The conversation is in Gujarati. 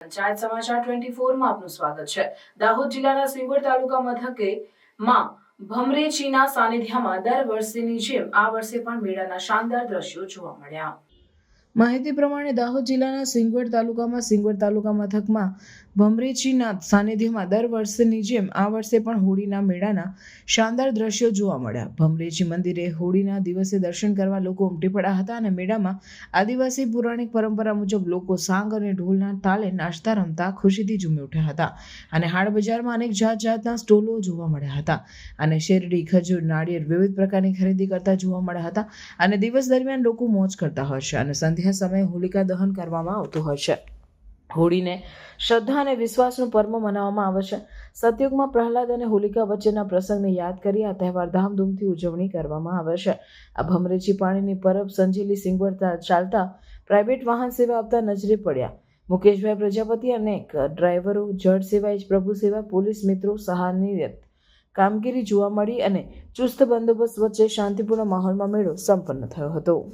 પંચાયત સમાચાર ટ્વેન્ટી ફોરમાં આપનું સ્વાગત છે. દાહોદ જિલ્લાના સિંગવડ તાલુકા મથકે માં ભમરેચીના સાનિધ્યમાં દર વર્ષેની જેમ આ વર્ષે પણ મેળાના શાનદાર દ્રશ્યો જોવા મળ્યા. માહિતી પ્રમાણે દાહોદ જિલ્લાના સિંગવડ તાલુકામાં સિંગવડ તાલુકા મથકમાં ભમરેચીના સાનિધ્યમાં દર વર્ષની જેમ આ વર્ષે પણ હોળીના મેળાના શાનદાર દ્રશ્યો જોવા મળ્યા. ભમરેચી મંદિરે હોળીના દિવસે દર્શન કરવા લોકો ઉમટી પડ્યા હતા અને મેળામાં આદિવાસી પૌરાણિક પરંપરા મુજબ લોકો સાંગ અને ઢોલના તાલે નાચતા, રમતા, ખુશીથી ઝૂમી ઉઠ્યા હતા અને હાડ બજારમાં અનેક જાત જાતના સ્ટોલો જોવા મળ્યા હતા અને શેરડી, ખજૂર, નાળિયેર વિવિધ પ્રકારની ખરીદી કરતા જોવા મળ્યા હતા અને દિવસ દરમિયાન લોકો મોજ કરતા છે અને સંધ્યા સમયે હોલિકા દહન કરવામાં આવતું હોય છે. હોળીને શ્રદ્ધા અને વિશ્વાસનું પર્વ મનાવવામાં આવે છે. સતયુગમાં પ્રહલાદ અને હોલિકા વચ્ચેના પ્રસંગને યાદ કરી આ તહેવાર ધામધૂમથી ઉજવણી કરવામાં આવે છે. આ ભમરેજી પાણીની પરબ સંજેલી સિંગવડતા ચાલતા પ્રાઇવેટ વાહન સેવા આપતા નજરે પડ્યા. મુકેશભાઈ પ્રજાપતિ અને ડ્રાઈવરો, જળ સેવા પ્રભુ સેવા, પોલીસ મિત્રો સહાનિયત કામગીરી જોવા મળી અને ચુસ્ત બંદોબસ્ત વચ્ચે શાંતિપૂર્ણ માહોલમાં મેળો સંપન્ન થયો હતો.